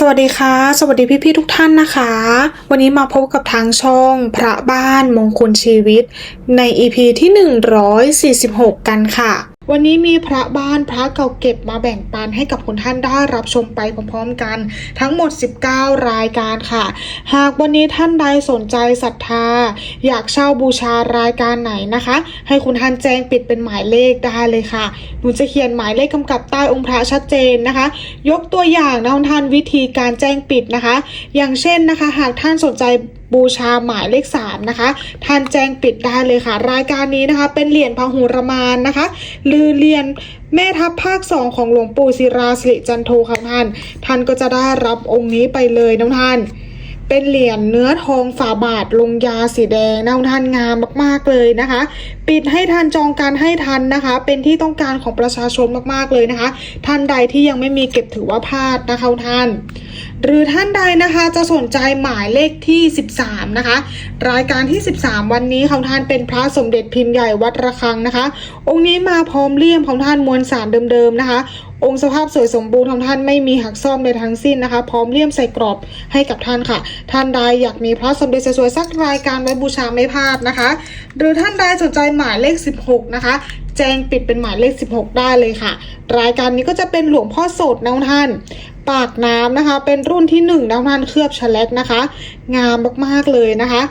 สวัสดีค่ะ สวัสดีพี่ๆทุกท่านนะคะ วันนี้มาพบกับทางช่องพระบ้านมงคลชีวิต ใน EP ที่ 146 กันค่ะ วันนี้มีพระบ้านพระเก่าเก็บมาแบ่งปันให้กับคุณท่านได้รับชมไปพร้อมๆกันทั้งหมด 19 รายการค่ะ หากวันนี้ท่านใดสนใจศรัทธา อยากเช่าบูชารายการไหนนะคะ ให้คุณท่านแจ้งปิดเป็นหมายเลขได้เลยค่ะหนูจะเขียนหมายเลขกำกับใต้องค์พระชัดเจนนะคะ ยกตัวอย่างนะท่านวิธีการแจ้งปิดนะคะ อย่างเช่นนะคะ หากท่านสนใจบูชาหมายเลข 3 นะคะท่านแจ้งปิดได้เลยค่ะ รายการนี้นะคะ เป็นเหรียญพหุรมานนะคะ ลือเหรียญแม่ทัพภาค 2 ของหลวงปู่ศิราสิริจันโทค่ะท่าน ท่านก็จะได้รับองค์นี้ไปเลยน้องท่านเป็นเหรียญเนื้อทองฝาบาทลงยาสีแดงนะท่านงามมากๆเลยนะคะ ปิดให้ทันจองการให้ทันนะคะ เป็นที่ต้องการของประชาชนมากๆเลยนะคะ ท่านใดที่ยังไม่มีเก็บถือว่าพลาดนะคะท่าน หรือท่านใดนะคะจะสนใจหมายเลขที่ 13 นะคะ รายการที่ 13 วันนี้ของท่านเป็นพระสมเด็จพิมพ์ใหญ่วัดระฆังนะคะ องค์นี้มาพร้อมเลี่ยมของท่านมวลสารเดิมๆนะคะองค์สภาพสวยสมบูรณ์ของท่านไม่มีหักซ่อมใดทั้งสิ้นนะคะ พร้อมเลี่ยมใส่กรอบให้กับท่านค่ะ ท่านใดอยากมีพระสมเด็จสวยๆสักรายการไว้บูชาไม่พลาดนะคะ หรือท่านใดสนใจหมายเลข 16 นะคะ แจ้งปิดเป็นหมายเลข 16 ได้เลยค่ะ รายการนี้ก็จะเป็นหลวงพ่อโสดนะท่านปากน้ำนะคะ เป็นรุ่นที่1นะท่านเคลือบชะแลกนะคะ งามมากๆเลยนะคะ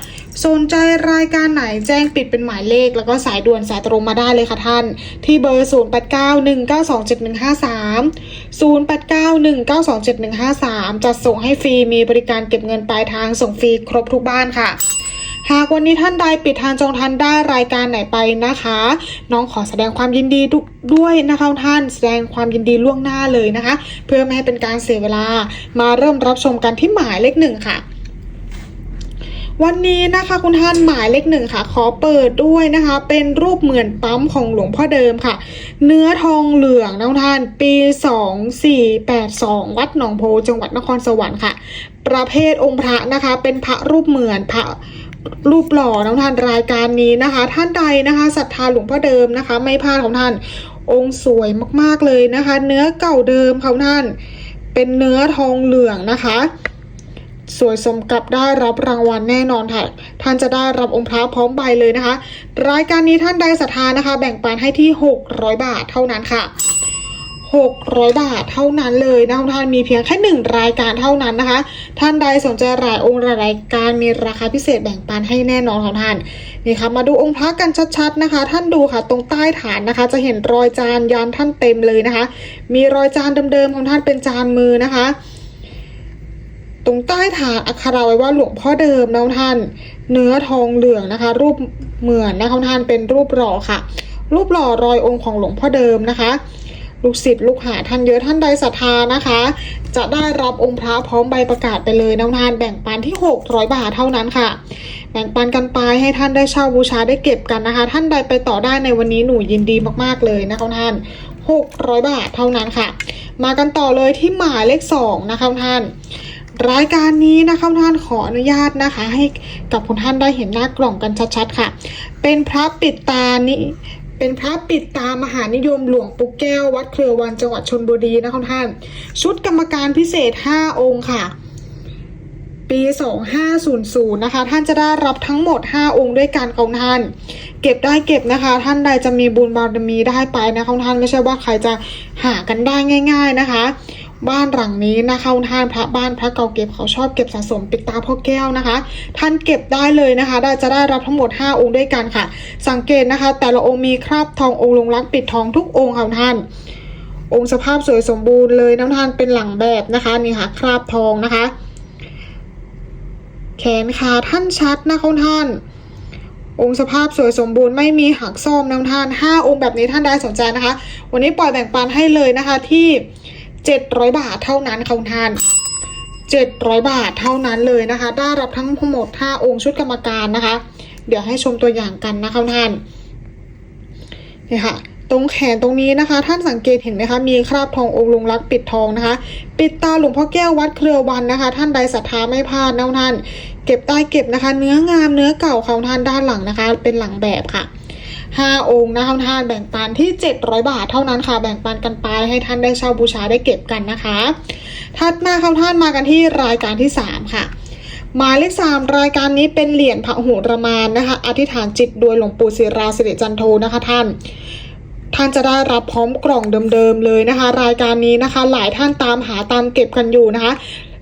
สนใจรายการไหนแจ้งปิดเป็นหมายเลข แล้วก็สายด่วนสายตรงมาได้เลยค่ะท่าน ที่เบอร์ 0891927153 0891927153 จัดส่งให้ฟรีมีบริการเก็บเงินปลายทางส่งฟรีครบทุกบ้านค่ะ หากวันนี้ท่านใดปิดทางจองทันได้รายการไหนไปนะคะ น้องขอแสดงความยินดีด้วยนะคะท่านแสดงความยินดีล่วงหน้าเลยนะคะ เพื่อไม่ให้เป็นการเสียเวลามาเริ่มรับชมกันที่หมายเลขหนึ่งค่ะวันนี้นะคะคุณท่านหมายเลขหนึ่งค่ะ ขอเปิดด้วยนะคะ เป็นรูปเหมือนปั๊มของหลวงพ่อเดิมค่ะ เนื้อทองเหลืองนะคุณท่าน ปี 2482 วัดหนองโพจังหวัดนครสวรรค์ค่ะ ประเภทองค์พระนะคะ เป็นพระรูปเหมือนพระ รูปหล่อนะท่านรายการนี้นะคะ ท่านใดนะคะศรัทธาหลวงพ่อเดิมนะคะ ไม่พลาดของท่านองค์สวยมากๆเลยนะคะ เนื้อเก่าเดิมของท่าน เป็นเนื้อทองเหลืองนะคะ สวยสมกับได้รับรางวัลแน่นอนค่ะ ท่านจะได้รับองค์พระพร้อมใบเลยนะคะ รายการนี้ท่านใดศรัทธานะคะ แบ่งปันให้ที่ 600 บาทเท่านั้นค่ะ 600 บาทเท่านั้นเลยนะท่านมีเพียงแค่หนึ่งรายการเท่านั้นนะคะ ท่านใดสนใจหลายองค์หลายรายการมีราคาพิเศษแบ่งปันให้แน่นอนของท่านนี่ค่ะมาดูองค์พระกันชัดๆนะคะ ท่านดูค่ะตรงใต้ฐานนะคะ จะเห็นรอยจานยันท่านเต็มเลยนะคะ มีรอยจานเดิมๆของท่านเป็นจานมือนะคะตรงใต้ฐานอักขระไว้ว่าหลวงพ่อเดิมนะท่าน เนื้อทองเหลืองนะคะ รูปเหมือนนะคะท่านเป็นรูปหล่อค่ะ รูปหล่อรอยองค์ของหลวงพ่อเดิมนะคะ ลูกศิษย์ลูกหาท่านเยอะท่านใดศรัทธานะคะ จะได้รับองค์พระพร้อมใบประกาศไปเลยนะท่านแบ่งปันที่ 600 บาทเท่านั้นค่ะ แบ่งปันกันไปให้ท่านได้เช่าบูชาได้เก็บกันนะคะ ท่านใดไปต่อได้ในวันนี้หนูยินดีมากๆเลยนะคะท่าน600 บาทเท่านั้นค่ะ มากันต่อเลยที่หมายเลข2นะคะท่านรายการนี้นะคะท่านขออนุญาตนะคะ ให้กับคุณท่านได้เห็นหน้ากล่องกันชัดๆค่ะ เป็นพระปิดตานี้ เป็นพระปิดตามหานิยมหลวงปู่แก้ว วัดเครือวันจังหวัดชนบุรีนะคะท่าน ชุดกรรมการพิเศษ 5 องค์ค่ะ ปี 2500 นะคะ ท่านจะได้รับทั้งหมด 5 องค์ด้วยการของท่าน เก็บได้เก็บนะคะ ท่านใดจะมีบุญบารมีได้ไปนะของท่านไม่ใช่ว่าใครจะหากันได้ง่าย ๆนะคะ บ้านหลังนี้นะคะท่านพระบ้านพระเก่าเก็บเขาชอบเก็บสะสมปิดตาพ่อแก้วนะคะ ท่านเก็บได้เลยนะคะ ได้จะได้รับทั้งหมด 5 องค์ด้วยกันค่ะ สังเกตนะคะ แต่ละองค์มีคราบทององค์ลงรักปิดทองทุกองค์ค่ะท่าน องค์สภาพสวยสมบูรณ์เลยน้ำท่านเป็นหลังแบบนะคะนี่ค่ะคราบทองนะคะ แขนขาท่านชัดนะคะท่านองค์สภาพสวยสมบูรณ์ไม่มีหักซ่อมน้ำท่าน 5 องค์แบบนี้ท่านใดสนใจนะคะ วันนี้ปล่อยแบ่งปันให้เลยนะคะที่ 700 บาทเท่านั้นค่ะท่าน700 บาทเท่านั้นเลยนะคะ ได้รับทั้งหมด 5 องค์ชุดกรรมการนะคะ เดี๋ยวให้ชมตัวอย่างกันนะคะท่านนี่ค่ะ ตรงแขนตรงนี้นะคะ ท่านสังเกตเห็นไหมคะมีคราบทององค์ลงรักปิดทองนะคะ ปิดตาหลวงพ่อแก้ววัดเครือวันนะคะ ท่านใดศรัทธาไม่พลาดนะท่าน เก็บได้เก็บนะคะ เนื้องามเนื้อเก่าของท่านด้านหลังนะคะ เป็นหลังแบบค่ะ 5 องค์นะคะท่านแบ่งปันที่ 700 บาทเท่านั้นค่ะ แบ่งปันกันไปให้ท่านได้เช่าบูชาได้เก็บกันนะคะ ถัดมาค่ะท่านมากันที่รายการที่ 3 ค่ะหมายเลขสามรายการนี้เป็นเหรียญพระหุรมานนะคะ อธิษฐานจิตโดยหลวงปู่ศิราสิริจันโทนะคะท่าน ท่านจะได้รับพร้อมกล่องเดิมๆเลยนะคะ รายการนี้นะคะ หลายท่านตามหาตามเก็บกันอยู่นะคะ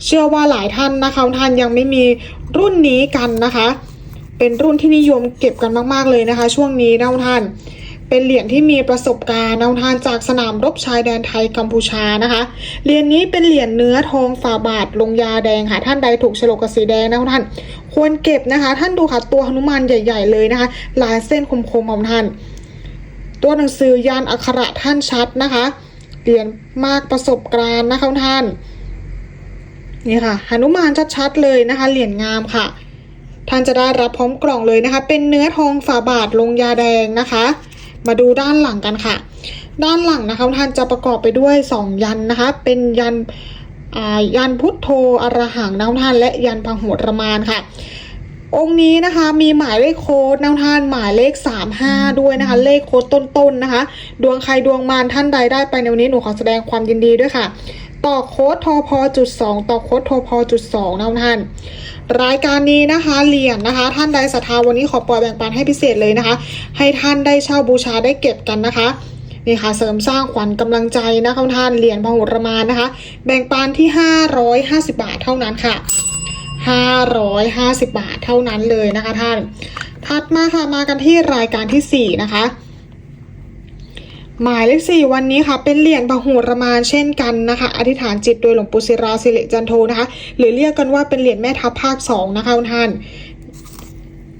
เชื่อว่าหลายท่านนะคะท่านยังไม่มีรุ่นนี้กันนะคะ เป็นรุ่นที่นิยมเก็บกันมากๆเลยนะคะ ช่วงนี้นะท่าน เป็นเหรียญที่มีประสบการณ์นะท่านจากสนามรบชายแดนไทยกัมพูชานะคะ เหรียญนี้เป็นเหรียญเนื้อทองฝาบาทลงยาแดงค่ะท่านใดถูกฉลกกับสีแดงนะท่าน ควรเก็บนะคะ ท่านดูค่ะตัวหนุมานใหญ่ ๆ เลยนะคะลายเส้นคมๆของท่าน ตัวหนังสือยานอักขระท่านชัดนะคะเหรียญมากประสบการณ์นะคะท่านนี่ค่ะหนุมานชัดๆเลยนะคะ เหรียญงามค่ะ ท่านจะได้รับพร้อมกล่องเลยนะคะ เป็นเนื้อทองฝาบาทลงยาแดงนะคะ มาดูด้านหลังกันค่ะ ด้านหลังนะคะท่านจะประกอบไปด้วย 2 ยันนะคะ เป็นยันยันพุทโธอรหังนะท่านและยันพังโหรมานค่ะ องค์นี้นะคะมีหมายเลขโค้ดนะท่านหมายเลข 35 ด้วยนะคะ เลขโค้ดต้นๆนะคะ ดวงใครดวงมันท่านใดได้ไปในวันนี้หนูขอแสดงความยินดีด้วยค่ะ ต่อโค้ดทอพอจุดสองต่อโค้ดทอพอจุดสองนะท่าน รายการนี้นะคะเหรียญนะคะ ท่านใดศรัทธาวันนี้ขอปล่อยแบ่งปันให้พิเศษเลยนะคะ ให้ท่านได้เช่าบูชาได้เก็บกันนะคะนี่ค่ะเสริมสร้างขวัญกำลังใจนะคะท่านเหรียญพหุรมานนะคะ แบ่งปันที่ 550 บาทเท่านั้นค่ะ 550 บาทเท่านั้นเลยนะคะท่าน ถัดมาค่ะมากันที่รายการที่ 4 นะคะ หมายเลขสี่วันนี้ค่ะเป็นเหรียญพหุระมานเช่นกันนะคะ อธิษฐานจิตโดยหลวงปู่ศิราสิริจันโทนะคะ หรือเรียกกันว่าเป็นเหรียญแม่ทัพภาคสองนะคะท่าน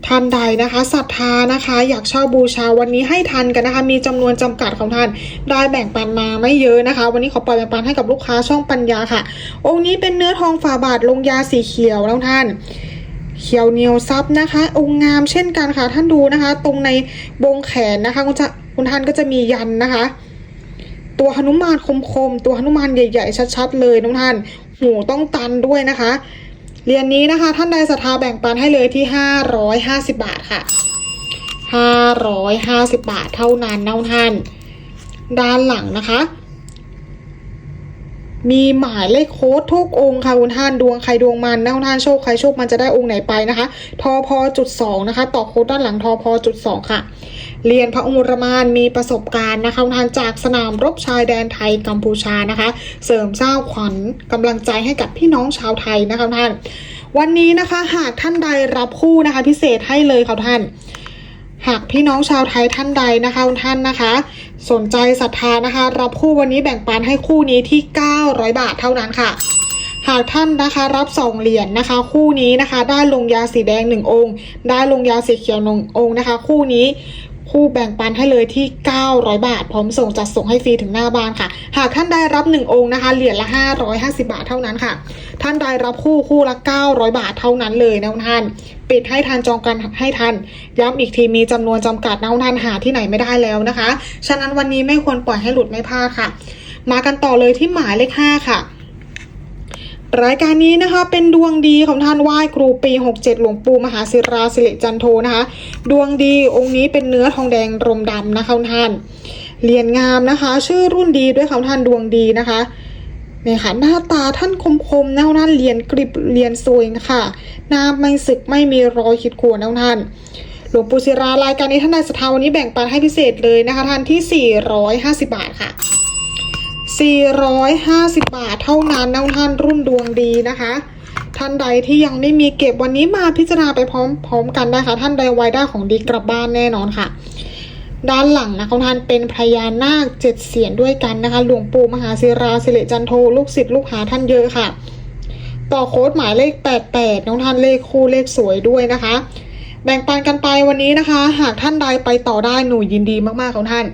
ท่านใดนะคะศรัทธานะคะ อยากเช่าบูชาวันนี้ให้ทันกันนะคะ มีจำนวนจำกัดของท่านได้แบ่งปันมาไม่เยอะนะคะ วันนี้ขอปล่อยแบ่งปันให้กับลูกค้าช่องปัญญาค่ะ องค์นี้เป็นเนื้อทองฝาบาทลงยาสีเขียวแล้วท่าน เขียวเหนียวซับนะคะ องค์งามเช่นกันค่ะ ท่านดูนะคะ ตรงในบงแขนนะคะ คุณจะคุณท่านก็จะมียันนะคะ ตัวหนุมานคมๆตัวหนุมานใหญ่ๆชัดๆเลยน้องท่านหูต้องตันด้วยนะคะ เหรียญนี้นะคะ ท่านใดศรัทธาแบ่งปันให้เลยที่ 550 บาทค่ะ 550 บาทเท่านั้นน้องท่าน ด้านหลังนะคะ มีหมายเลขโค้ดทุกองค์ค่ะคุณท่านดวงใครดวงมันนะคุณท่านโชคใครโชคมันจะได้องค์ไหนไปนะคะทอพอจุดสองนะคะต่อโค้ดด้านหลังทอพอจุดสองค่ะ เรียนพระองค์รมานมีประสบการณ์นะคะคุณท่านจากสนามรบชายแดนไทยกัมพูชานะคะ เสริมสร้างขวัญกำลังใจให้กับพี่น้องชาวไทยนะคะท่าน วันนี้นะคะหากท่านใดรับคู่นะคะ พิเศษให้เลยค่ะท่าน หากพี่น้องชาวไทยท่านใดนะคะคุณท่านนะคะ สนใจศรัทธานะคะรับคู่วันนี้แบ่งปันให้คู่นี้ที่ 900 บาทเท่านั้นค่ะ หากท่านนะคะรับสองเหรียญนะคะ คู่นี้นะคะ ได้ลงยาสีแดงหนึ่งองค์ ได้ลงยาสีเขียวหนึ่งองค์นะคะ คู่นี้คู่แบ่งปันให้เลยที่ 900 บาท พร้อมส่งจัดส่งให้ฟรีถึงหน้าบ้านค่ะ หากท่านได้รับ 1 องค์นะคะ เหรียญละ 550 บาทเท่านั้นค่ะ ท่านใดรับคู่คู่ละ 900 บาทเท่านั้นเลยนะท่าน ปิดให้ทันจองกันให้ทัน ย้ำอีกทีมีจำนวนจำกัดนะท่านหาที่ไหนไม่ได้แล้วนะคะ ฉะนั้นวันนี้ไม่ควรปล่อยให้หลุดไม่พลาดค่ะ มากันต่อเลยที่หมายเลข5ค่ะรายการนี้นะคะเป็นดวงดีของท่านไหว้ครูปี 67 หลวงปู่มหาศิราสิริจันโทนะคะ ดวงดีองค์นี้เป็นเนื้อทองแดงรมดำนะคะท่านเรียญงามนะคะ ชื่อรุ่นดีด้วยค่ะท่านดวงดีนะคะ เนี่ยค่ะหน้าตาท่านคมๆนะท่านเหรียญกริบเหรียญสวยนะคะหน้าไม่สึกไม่มีรอยขีดข่วนนะท่านหลวงปู่ศิรารายการนี้ท่านนายสถาวันนี้แบ่งปันให้พิเศษเลยนะคะท่านที่ 450 บาทค่ะ 450 บาทเท่านั้นนะท่านรุ่นดวงดีนะคะ ท่านใดที่ยังไม่มีเก็บวันนี้มาพิจารณาไปพร้อมๆกันนะคะ ท่านใดไว้ได้ของดีกลับบ้านแน่นอนค่ะ ด้านหลังนะคะท่านเป็นพญานาคเจ็ดเสียนด้วยกันนะคะ หลวงปู่มหาศิราสิริจันโทลูกศิษย์ลูกหาท่านเยอะค่ะ ต่อโค้ดหมายเลข 88 น้องท่านเลขคู่เลขสวยด้วยนะคะ แบ่งปันกันไปวันนี้นะคะ หากท่านใดไปต่อได้หนูยินดีมากๆของท่าน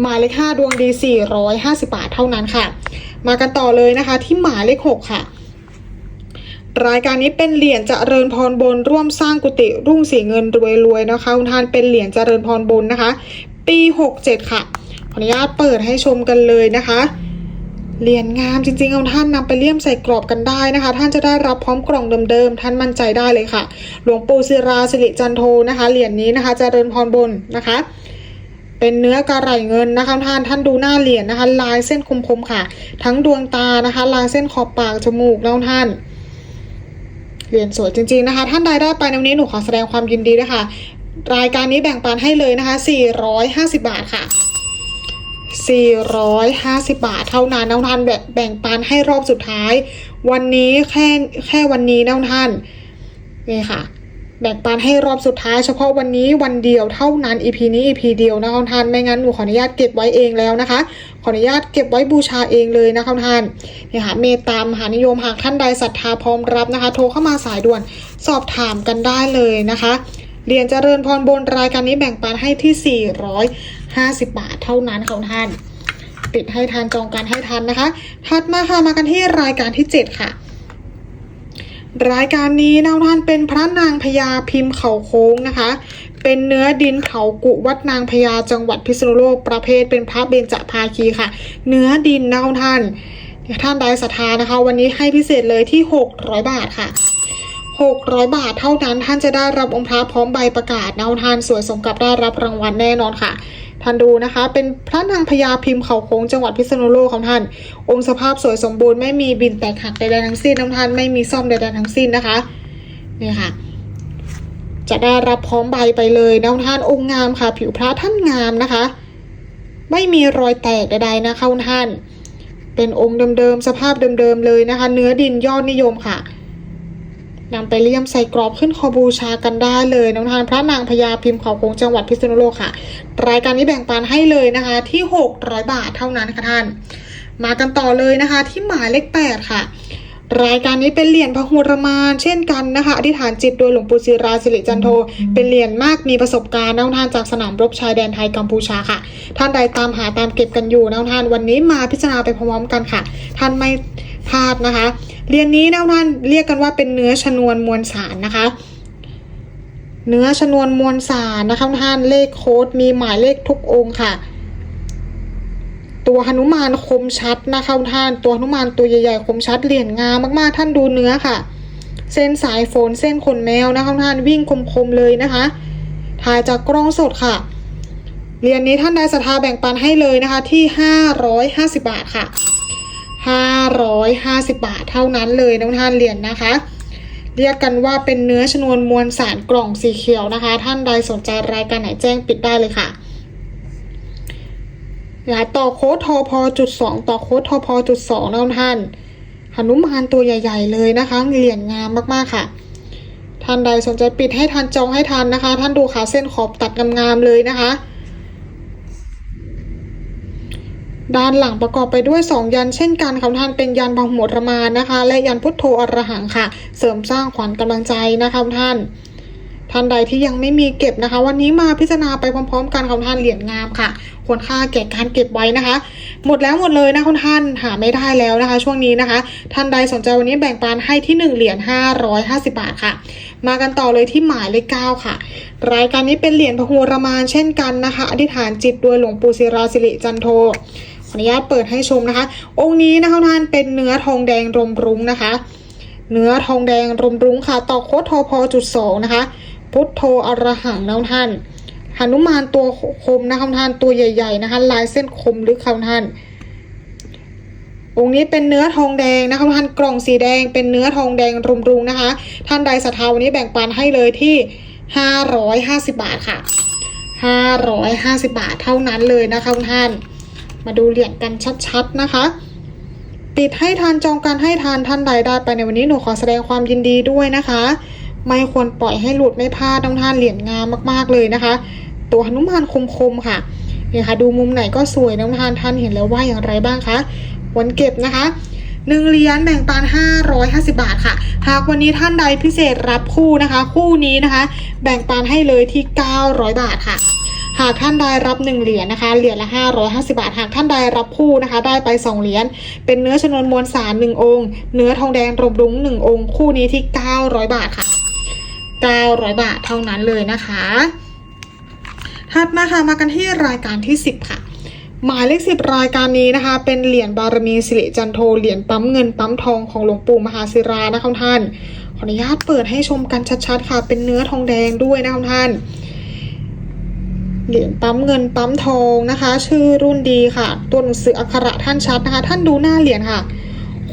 หมายเลข5ดวงดี 450 บาทเท่านั้นค่ะ มากันต่อเลยนะคะที่หมายเลข 6 ค่ะ รายการนี้เป็นเหรียญเจริญพรบนร่วมสร้างกุฏิรุ่งสีเงินรวยรวยนะคะคุณท่านเป็นเหรียญเจริญพรบนนะคะ ปี 67 ค่ะขออนุญาตเปิดให้ชมกันเลยนะคะเหรียญงามจริงๆเอาท่านนำไปเลี่ยมใส่กรอบกันได้นะคะ ท่านจะได้รับพร้อมกล่องเดิมๆท่านมั่นใจได้เลยค่ะ หลวงปู่ศิราสิริจันโทนะคะเหรียญนี้นะคะเจริญพรบนนะคะ เป็นเนื้อกระไหลเงินนะคะท่านท่านดูหน้าเหรียญนะคะ ลายเส้นคมๆค่ะ ทั้งดวงตานะคะ ลายเส้นขอบปากจมูกแล้วท่าน เรียนสวยจริง ๆนะคะ ท่านใดได้ไปในวันนี้หนูขอแสดงความยินดีด้วยค่ะ รายการนี้แบ่งปันให้เลยนะคะ 450 บาทค่ะ 450 บาทเท่านั้นน้องท่านแบแบ่งปันให้รอบสุดท้าย วันนี้แค่แค่วันนี้น้องท่านนี่ค่ะ แบ่งปันให้รอบสุดท้ายเฉพาะวันนี้วันเดียวเท่านั้น EP นี้ EP เดียวนะน้องท่านไม่งั้นหนูขออนุญาตเก็บไว้เองแล้วนะคะ ขออนุญาตเก็บไว้บูชาเองเลยนะคะท่านนี่ค่ะเมตตามหานิยมหากท่านใดศรัทธาพร้อมรับนะคะ โทรเข้ามาสายด่วนสอบถามกันได้เลยนะคะ เรียนเจริญพรบนรายการนี้แบ่งปันให้ที่ 450 บาทเท่านั้นค่ะท่านปิดให้ทันจองการให้ทันนะคะ ถัดมาค่ะมากันที่รายการที่ 7 ค่ะ รายการนี้นะท่านเป็นพระนางพญาพิมพ์เขาโค้งนะคะ เป็นเนื้อดินเผากุวัดนางพญาจังหวัดพิษณุโลกประเภทเป็นพระเบญจภาคีค่ะ เนื้อดินนะท่านท่านใดศรัทธานะคะ วันนี้ให้พิเศษเลยที่ 600 บาทค่ะ 600 บาทเท่านั้นท่านจะได้รับองค์พระพร้อมใบประกาศนะท่านสวยสมกับได้รับรางวัลแน่นอนค่ะท่านดูนะคะ เป็นพระนางพญาพิมพ์เขาโค้งจังหวัดพิษณุโลกของท่าน องค์สภาพสวยสมบูรณ์ไม่มีบินแตกหักใดๆทั้งสิ้นน้ำท่านไม่มีซ่อมใดๆทั้งสิ้นนะคะนี่ค่ะ จะได้รับพร้อมใบไปเลยน้ำท่านองค์งามค่ะ ผิวพระท่านงามนะคะ ไม่มีรอยแตกใดๆนะคะท่าน เป็นองค์เดิมๆสภาพเดิมๆเลยนะคะ เนื้อดินยอดนิยมค่ะ นำไปเลี่ยมใส่กรอบขึ้นคอบูชากันได้เลยน้องทานพระนางพญาพิมพ์เขาโค้งจังหวัดพิษณุโลกค่ะ รายการนี้แบ่งปันให้เลยนะคะ ที่ 600 บาทเท่านั้นค่ะท่าน มากันต่อเลยนะคะ ที่หมายเลข8ค่ะ รายการนี้เป็นเหรียญพระหุรมานเช่นกันนะคะ อธิษฐานจิตโดยหลวงปู่ศิราสิริจันโท เป็นเหรียญมากมีประสบการณ์น้องทานจากสนามรบชายแดนไทยกัมพูชาค่ะ ท่านใดตามหาตามเก็บกันอยู่น้องทานวันนี้มาพิจารณาไปพร้อมกันค่ะ ท่านไม่ พลาดนะคะเหรียญนี้น้องท่านเรียกกันว่าเป็นเนื้อชนวนมวลสารนะคะ เนื้อชนวนมวลสารนะคะท่านเลขโค้ดมีหมายเลขทุกองค์ค่ะ ตัวหนุมานคมชัดนะคะท่านตัวหนุมานตัวใหญ่ๆคมชัดเหรียญงามมากๆ ท่านดูเนื้อค่ะ เส้นสายโฟนเส้นขนแมวนะคะท่านวิ่งคมๆเลยนะคะถ่ายจากกล้องสดค่ะเหรียญนี้ท่านใดศรัทธาแบ่งปันให้เลยนะคะที่ 550 บาทค่ะ 550 บาทเท่านั้นเลยน้องท่านเหรียญนะคะ เรียกกันว่าเป็นเนื้อชนวนมวลสารกล่องสีเขียวนะคะ ท่านใดสนใจรายการไหนแจ้งปิดได้เลยค่ะอย่าต่อโค้ดทอพอจุดสองต่อโค้ดทอพอจุดสองนะท่านหนุมานตัวใหญ่ ๆ เลยนะคะ เหรียญงามมากๆค่ะ ท่านใดสนใจปิดให้ทันจองให้ทันนะคะ ท่านดูขาเส้นขอบตัดงามๆเลยนะคะ ด้านหลังประกอบไปด้วย 2 ยันเช่นกันค่ะท่านเป็นยันพหุรมานนะคะ และยันพุทโธอรหังค่ะ เสริมสร้างขวัญกำลังใจนะคะท่าน ท่านใดที่ยังไม่มีเก็บนะคะ วันนี้มาพิจารณาไปพร้อมๆ กันค่ะท่านเหรียญงามค่ะ ควรค่าแก่การเก็บไว้นะคะ หมดแล้วหมดเลยนะคะท่านหาไม่ได้แล้วนะคะ ช่วงนี้นะคะ ท่านใดสนใจวันนี้แบ่งปันให้ที่ 1 เหรียญ550 บาทค่ะ มากันต่อเลยที่หมายเลข9ค่ะรายการนี้เป็นเหรียญพหุรมานเช่นกันนะคะ อธิษฐานจิตโดยหลวงปู่ศิราสิริจันโท ออนุญาตเปิดให้ชมนะคะ องค์นี้นะคะท่านเป็นเนื้อทองแดงรมรุ้งนะคะ เนื้อทองแดงรมรุ้งค่ะ ต่อโคดทอพอจุดสองนะคะ พุทโธอรหังนะท่านหนุมานตัวคมนะคะท่านตัวใหญ่ ๆ นะคะ ลายเส้นคมลึกค่ะท่าน องค์นี้เป็นเนื้อทองแดงนะคะท่านกล่องสีแดงเป็นเนื้อทองแดงรมรุงนะคะ ท่านใดศรัทธาวันนี้แบ่งปันให้เลยที่550บาทค่ะ550 บาทเท่านั้นเลยนะคะท่าน มาดูเหรียญกันชัดๆนะคะปิดให้ทานจองการให้ทานท่านใดได้ไปในวันนี้หนูขอแสดงความยินดีด้วยนะคะ ไม่ควรปล่อยให้หลุดไม่พลาดต้องท่านเหรียญงามมากๆเลยนะคะ ตัวหนุมานคมๆค่ะเนี่ยค่ะดูมุมไหนก็สวยน้องทานท่านเห็นแล้วว่าอย่างไรบ้างคะวันเก็บนะคะหนึ่งเหรียญแบ่งปัน550 บาทค่ะ หากวันนี้ท่านใดพิเศษรับคู่นะคะ คู่นี้นะคะ แบ่งปันให้เลยที่ 900 บาทค่ะ หากท่านใดรับ1เหรียญนะคะเหรียญละ550 บาท หากท่านใดรับคู่นะคะ ได้ไป 2เหรียญเป็นเนื้อชนวนมวลสาร1องค์ เนื้อทองแดงรมรุ้ง1องค์ คู่นี้ที่ 900 บาทค่ะ 900 บาทเท่านั้นเลยนะคะถัดมาค่ะมากันที่รายการที่ 10 ค่ะหมายเลขสิบรายการนี้นะคะ เป็นเหรียญบารมีสิริจันโทเหรียญปั๊มเงินปั๊มทองของหลวงปู่มหาศิรานะคะท่าน ขออนุญาตเปิดให้ชมกันชัดๆค่ะ เป็นเนื้อทองแดงด้วยนะคะท่าน เหรียญปั๊มเงินปั๊มทองนะคะ ชื่อรุ่นดีค่ะ ตัวหนังสืออักขระท่านชัดนะคะ ท่านดูหน้าเหรียญค่ะ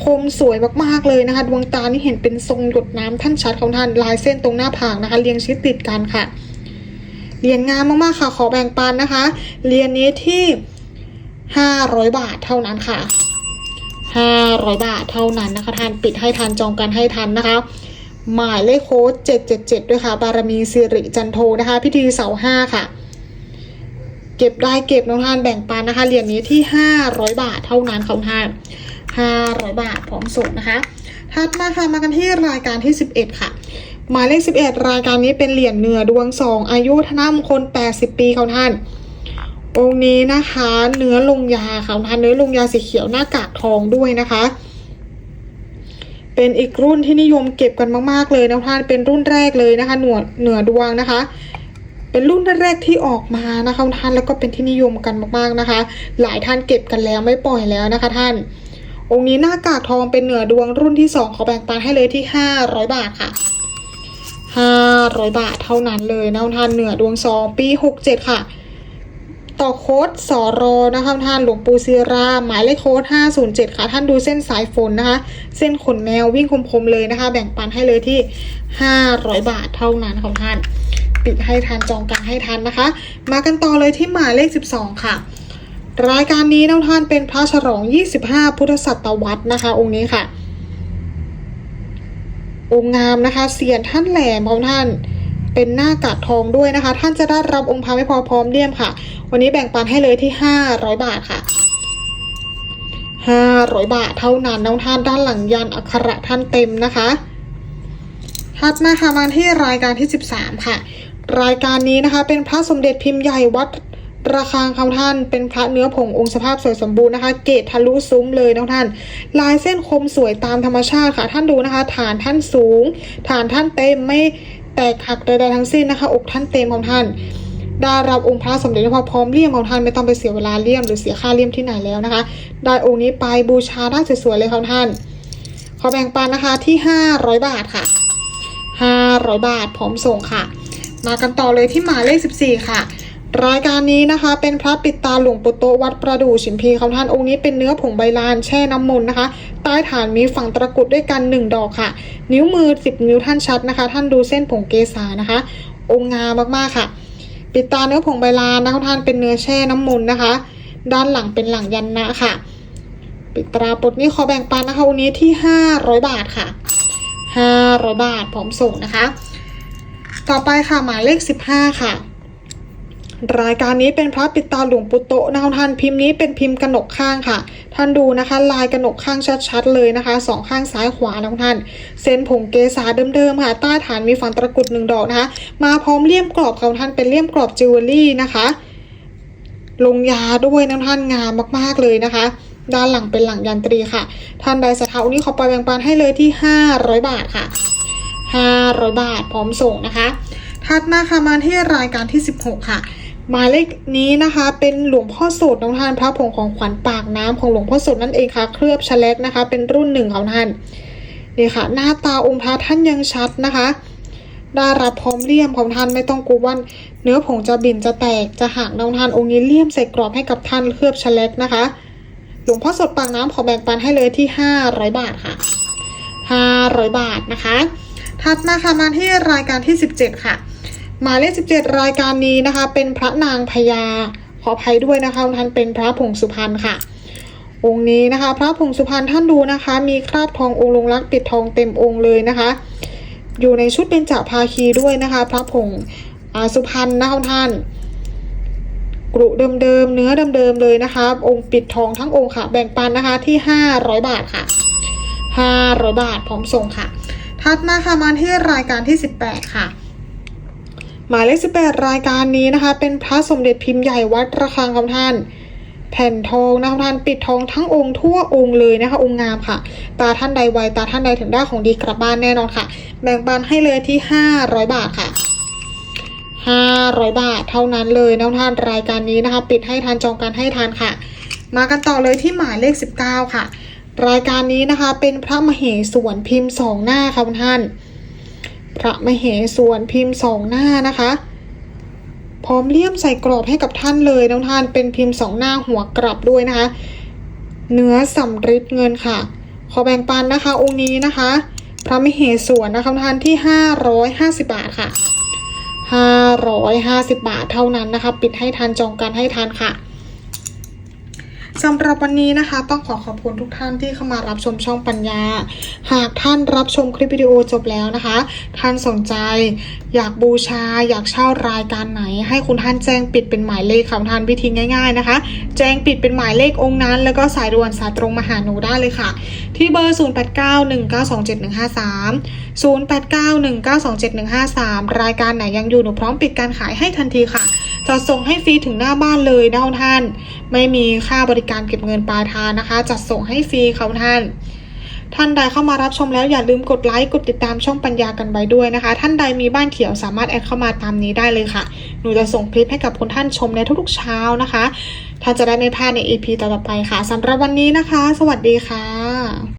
คมสวยมากๆเลยนะคะ ดวงตานี่เห็นเป็นทรงหยดน้ำท่านชัดของท่านลายเส้นตรงหน้าผากนะคะ เรียงชิดติดกันค่ะเหรียญงามมากๆค่ะ ขอแบ่งปันนะคะเหรียญนี้ที่500บาทเท่านั้นค่ะ500บาทเท่านั้นนะคะ ท่านปิดให้ทันจองกันให้ทันนะคะหมายเลขโค้ด777 ด้วยค่ะ บารมีสิริจันโทนะคะ พิธีเสาห้าค่ะ เก็บได้เก็บน้องท่านแบ่งปันนะคะเหรียญนี้ที่ 500 บาทเท่านั้นค่ะท่าน500 บาทพร้อมส่งนะคะถัดมาค่ะมากันที่รายการที่ 11 ค่ะ หมายเลข 11 รายการนี้เป็นเหรียญเนื้อดวงสองอายุธนามงคล80 ปีค่ะท่าน องค์นี้นะคะ เนื้อลงยาค่ะท่านเนื้อลงยาสีเขียวหน้ากากทองด้วยนะคะ เป็นอีกรุ่นที่นิยมเก็บกันมาก ๆ เลยนะท่านเป็นรุ่นแรกเลยนะคะ หนวดเหนือดวงนะคะ เป็นรุ่นแรกๆที่ออกมานะคะท่านแล้วก็เป็นที่นิยมกันมากๆนะคะ หลายท่านเก็บกันแล้วไม่ปล่อยแล้วนะคะท่าน องค์นี้หน้ากากทองเป็นเหนือดวงรุ่นที่สองขอแบ่งปันให้เลยที่ 500 บาทค่ะ 500 บาทเท่านั้นเลยนะท่านเหนือดวงสองปี 67 ค่ะ ต่อโค้ดสอรอนะคะท่านหลวงปู่ศิรา หมายเลขโค้ด507 ค่ะ ท่านดูเส้นสายฝนนะคะ เส้นขนแมววิ่งคมๆเลยนะคะ แบ่งปันให้เลยที่ 500 บาทเท่านั้นของท่าน ปิดให้ทันจองกันให้ทันนะคะ มากันต่อเลยที่หมายเลข 12 ค่ะ รายการนี้น้องท่านเป็นพระฉลอง 25 พุทธศตวรรษนะคะ องค์นี้ค่ะ องค์งามนะคะ เสียนท่านแหลมของท่านเป็นหน้ากากทองด้วยนะคะ ท่านจะได้รับองค์พระไม่พอพร้อมเลี่ยมค่ะ วันนี้แบ่งปันให้เลยที่ 500 บาทค่ะ500 บาทเท่านั้นน้องท่านด้านหลังยันอักขระท่านเต็มนะคะถัดมาค่ะมาที่รายการที่ 13 ค่ะ รายการนี้นะคะ เป็นพระสมเด็จพิมพ์ใหญ่วัดระฆังคำท่านเป็นพระเนื้อผงองค์สภาพสวยสมบูรณ์นะคะ เกตทะลุซุ้มเลยน้องท่าน ลายเส้นคมสวยตามธรรมชาติค่ะ ท่านดูนะคะ ฐานท่านสูง ฐานท่านเต็มไม่แตกหักใดๆทั้งสิ้นนะคะ อกท่านเต็มของท่านได้รับองค์พระสมเด็จพระพร้อมเลี่ยมของท่านไม่ต้องไปเสียเวลาเลี่ยมหรือเสียค่าเลี่ยมที่ไหนแล้วนะคะ ได้องค์นี้ไปบูชาได้สวยๆเลยค่ะท่าน ขอแบ่งปันนะคะที่ 500 บาทค่ะ 500 บาทพร้อมส่งค่ะ มากันต่อเลยที่หมายเลข 14 ค่ะ รายการนี้นะคะ เป็นพระปิดตาหลวงปู่โตวัดประดู่ฉิมพีเขาท่านองค์นี้เป็นเนื้อผงใบลานแช่น้ำมนต์นะคะ ใต้ฐานมีฝั่งตะกรุดด้วยกัน 1 ดอกค่ะ นิ้วมือ 10 นิ้วท่านชัดนะคะ ท่านดูเส้นผงเกษานะคะ องค์งามมากๆค่ะ ปิดตาเนื้อผงใบลานนะคะท่านเป็นเนื้อแช่น้ำมนต์นะคะ ด้านหลังเป็นหลังยันนะค่ะ ปิดตราปลดนี้ขอแบ่งปันนะคะวันนี้ที่ 500 บาทค่ะ500 บาทพร้อมส่งนะคะ ต่อไปค่ะหมายเลข 15 ค่ะ รายการนี้เป็นพระปิดตาหลวงปู่โตนะคะท่านพิมพ์นี้เป็นพิมพ์กระหนกข้างค่ะ ท่านดูนะคะ ลายกระหนกข้างชัดๆเลยนะคะสองข้างซ้ายขวานะท่าน เส้นผงเกษาเดิมๆค่ะ ใต้ฐานมีฝังตะกรุดหนึ่งดอกนะคะ มาพร้อมเลี่ยมกรอบของท่านเป็นเลี่ยมกรอบจิวเวลรี่นะคะ ลงยาด้วยนะท่านงามมากๆเลยนะคะด้านหลังเป็นหลังยันตรีค่ะ ท่านใดสถาอุนี้ขอปล่อยแบ่งปันให้เลยที่ 500 บาทค่ะ 500 บาทพร้อมส่งนะคะถัดมาค่ะมาที่รายการที่ 16 ค่ะ หมายเลขนี้นะคะเป็นหลวงพ่อโสดน้องทานพระผงของขวัญปากน้ำของหลวงพ่อโสดนั่นเองค่ะเคลือบชะเล็กนะคะ เป็นรุ่นหนึ่งของท่านนี่ค่ะ หน้าตาองค์พระท่านยังชัดนะคะได้รับพร้อมเลี่ยมของท่านไม่ต้องกลัวว่าเนื้อผงจะบินจะแตกจะหักน้องท่านองค์นี้เลี่ยมใส่กรอบให้กับท่านเคลือบชะเล็กนะคะ หลวงพ่อสดปากน้ำขอแบ่งปันให้เลยที่ 500 บาทค่ะ 500 บาทนะคะ ถัดมาค่ะมาที่รายการที่ 17 ค่ะ หมายเลข 17 รายการนี้นะคะ เป็นพระนางพญาขออภัยด้วยนะคะท่านเป็นพระผงสุพรรณค่ะ องค์นี้นะคะ พระผงสุพรรณท่านดูนะคะ มีคราบทององค์ลงรักปิดทองเต็มองค์เลยนะคะ อยู่ในชุดเป็นจ่าภาคีด้วยนะคะ พระผงสุพรรณนะคะท่านกรุเดิมๆเนื้อเดิมๆเลยนะคะ องค์ปิดทองทั้งองค์ค่ะ แบ่งปันนะคะที่ 500 บาทค่ะ 500 บาทพร้อมส่งค่ะ ถัดมาค่ะมาที่รายการที่ 18 ค่ะ หมายเลข18 รายการนี้นะคะ เป็นพระสมเด็จพิมพ์ใหญ่วัดระฆังคำท่าน แผ่นทองนะคะท่านปิดทองทั้งองค์ทั่วองค์เลยนะคะ องค์งามค่ะ ตาท่านใดไวตาท่านใดถึงได้ของดีกลับบ้านแน่นอนค่ะ แบ่งปันให้เลยที่ 500 บาทค่ะ500 บาทเท่านั้นเลยนะท่านรายการนี้นะคะ ปิดให้ทันจองกันให้ทันค่ะ มากันต่อเลยที่หมายเลข 19 ค่ะ รายการนี้นะคะเป็นพระมเหสวนพิมพ์สองหน้าค่ะคุณท่าน พระมเหสวนพิมพ์สองหน้านะคะ พร้อมเลี่ยมใส่กรอบให้กับท่านเลยน้องท่านเป็นพิมพ์สองหน้าหัวกลับด้วยนะคะ เนื้อสำริดเงินค่ะ ขอแบ่งปันนะคะ องค์นี้นะคะ พระมเหสวนนะคะท่านที่550บาทค่ะ550บาทเท่านั้นนะคะ ปิดให้ทันจองกันให้ทันค่ะ สำหรับวันนี้นะคะ ต้องขอขอบคุณทุกท่านที่เข้ามารับชมช่องปัญญา หากท่านรับชมคลิปวิดีโอจบแล้วนะคะ ท่านสนใจ อยากบูชา อยากเช่ารายการไหน ให้คุณท่านแจ้งปิดเป็นหมายเลขของท่านวิธีง่าย ๆนะคะ แจ้งปิดเป็นหมายเลของค์นั้น แล้วก็สายด่วนสายตรงมาหาหนูได้เลยค่ะ ที่เบอร์ 0891927153 0891927153 รายการไหนยังอยู่หนูพร้อมปิดการขายให้ทันทีค่ะจะส่งให้ฟรีถึงหน้าบ้านเลยนะท่าน ไม่มีค่าบริการเก็บเงินปลายทางนะคะ จัดส่งให้ฟรีค่ะท่าน ท่านใดเข้ามารับชมแล้วอย่าลืมกดไลค์กดติดตามช่องปัญญากันไว้ด้วยนะคะ ท่านใดมีบ้านเขียวสามารถแอดเข้ามาตามนี้ได้เลยค่ะ หนูจะส่งคลิปให้กับคุณท่านชมในทุกๆเช้านะคะท่านจะได้ไม่พลาดใน EP ต่อๆไปค่ะสำหรับวันนี้นะคะ สวัสดีค่ะ